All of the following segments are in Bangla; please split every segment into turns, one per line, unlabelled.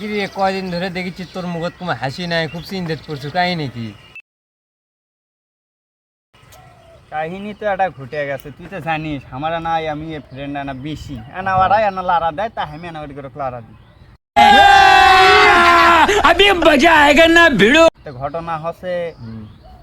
কি কয়দিন ধরে দেখেছি তোর মুখত কোনো হাসি নাই খুব চিন্তিত করছ কাহিনী নাকি
কাহিনী তো একটা ঘটে গেছে তুই তো জানিস আমার নাই আমি এ ফ্রেন্ড আনা বেশি। আনা ওরাই আনা লারা দেয় তা আমি আনা করে লারা দিই।
আমি মজা আয়েগা না
ভিড়ো। ঘটনা হসে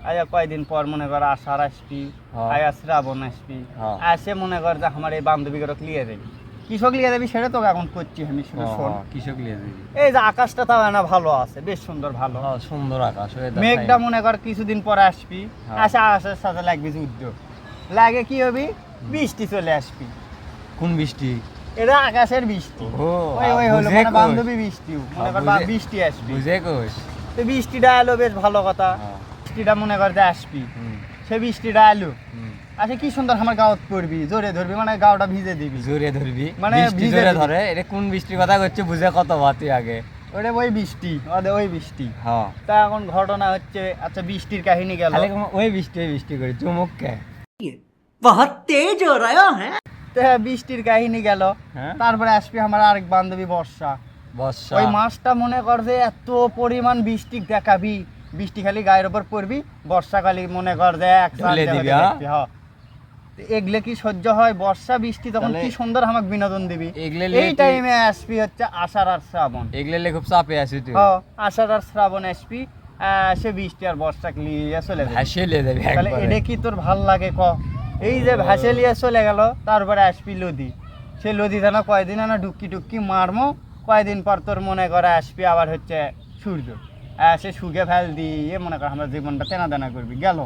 আয়া কয়দিন পর মনে কর আষাঢ় আসবি
হ্যাঁ।
আয়া শ্রাবণ আসবি
হ্যাঁ।
আসে মনে কর যে আমার এই বান্ধবী করে ক্লিয়ার দেবি কৃষক লিয়ে দেবি সেটা তোকে এখন করছি আমি শুনে। শোন
কৃষক লিয়ে দিবি
এই যে আকাশটা তাও না ভালো আছে বেশ সুন্দর ভালো।
হ্যাঁ, সুন্দর আকাশ
মেঘটা মনে কর কিছুদিন পরে আসবি
হ্যাঁ।
আসে আকাশের সাথে লাগবি যুদ্ধ লাগে কি হবি? বৃষ্টি চলে আসবি।
কোন বৃষ্টি?
এটা আকাশের বৃষ্টি। ওই ওই হলো মানে বান্ধবী বৃষ্টি মনে কর বৃষ্টি আসবি।
বুঝে কোষ
তো বৃষ্টিটা এলো বেশ ভালো কথা।
হ্যাঁ,
বৃষ্টিটা মনে কর যে আসবি। সে বৃষ্টিটা এলো। আচ্ছা কি সুন্দর আমার পড়বি জোরে ধরবি মানে গাওটা ভিজে দিবি।
জোরে ধরবি
মানে ভিজে
ধরে এটা কোন বৃষ্টির কথা করছে বুঝে কত বাতি আগে।
ওটা ওই বৃষ্টি ওদের ওই বৃষ্টি।
হ্যাঁ।
তা এখন ঘটনা হচ্ছে আচ্ছা বৃষ্টির কাহিনী গেল।
ওই বৃষ্টি ওই বৃষ্টি করে চুমুক কে?
তো হ্যাঁ, বৃষ্টির কাহিনী গেল।
হ্যাঁ।
তারপরে আসবি আমার আরেক বান্ধবী বর্ষা।
বর্ষা।
ওই মাসটা মনে কর যে এত পরিমাণ বৃষ্টি দেখাবি বৃষ্টি খালি গায়ের উপর পড়বি বর্ষাকালি মনে কর যে এক
দিবি, হ্যাঁ?
এগুলো কি সহ্য হয়? বর্ষা বৃষ্টি তখন কি সুন্দর আমাকে বিনোদন দিবি? এই টাইমে আসবি হচ্ছে আষাঢ় আর শ্রাবণ।
এগুলো খুব চাপে আছি তুই।
হ্যাঁ আষাঢ় আর শ্রাবণ আসবি সে বৃষ্টি আর বর্ষা লিয়ে চলে যাবে। তাহলে। এটা কি তোর ভালো লাগে ক? এই যে ভাসে লিয়ে চলে গেল তারপরে আসবি লদি। সে লদি ধানা কয়দিন আনা ডুক্কি টুক্কি মারমো কয়দিন পর তোর মনে করে আসবি আবার হচ্ছে সূর্য। সে সুগে ফেল দিয়ে মনে কর আমরা জীবনটা তেনা দেনা করবি। গেল।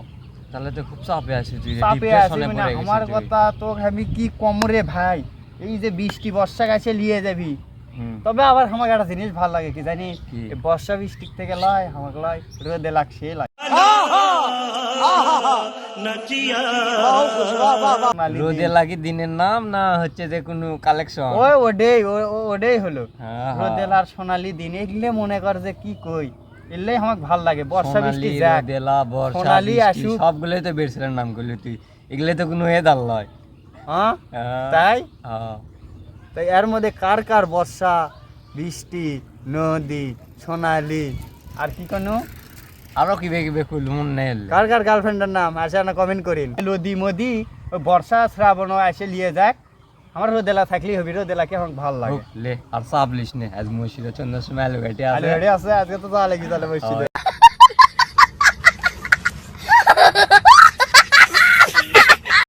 তাহলে তো খুব চাপে আছি তুই
চাপে
depression
আসবি
এ
না
পড়ে গেছিস
আমার কথা তো আমি কি কমরে ভাই? এই যে বৃষ্টি বর্ষা গাছে লিয়ে যাবি। তবে আবার আমাকে একটা জিনিস ভালো লাগে কি জানিস বর্ষা বৃষ্টি থেকে লয় আমাকে লয় রোদে লাগছে লাগে।
রোদে লাগি দিনের নাম না হচ্ছে যে কোনো কালেকশন
ওই ওডেই ওডেই হলো।
হ্যাঁ,
রোদেলার সোনালি দিন এগুলো মনে কর যে কি কই? এগুলোই আমাকে ভালো লাগে বর্ষা বৃষ্টি যাক।
রোদেলা বর্ষা বৃষ্টি সবগুলোই তো বেড়ছিলেন নাম করলি তুই। এগুলো তো কোনো লয়
হ্যাঁ?
হ্যাঁ,
তাই?
হ্যাঁ।
তাই এর মধ্যে কার কার বর্ষা বৃষ্টি নদী সোনালি আর কি কোনো?
আরও কিবে কিবে কইল মন নেই
কার কার গার্লফ্রেন্ডের নাম আসে না কমেন্ট করিন। নদী মদি বর্ষা শ্রাবণ এসে লিয়ে যাক। আমার রোদেলা থাকলেই হবি রোদেলাকে আমাকে ভালো লাগে?
লে আর সাবলিশ নে আজ মসজিদে চন্দ্র সময় আলু ঘাটে আছে।
ঘাটে আছে আজকে তো তাহলে কি তাহলে বসছি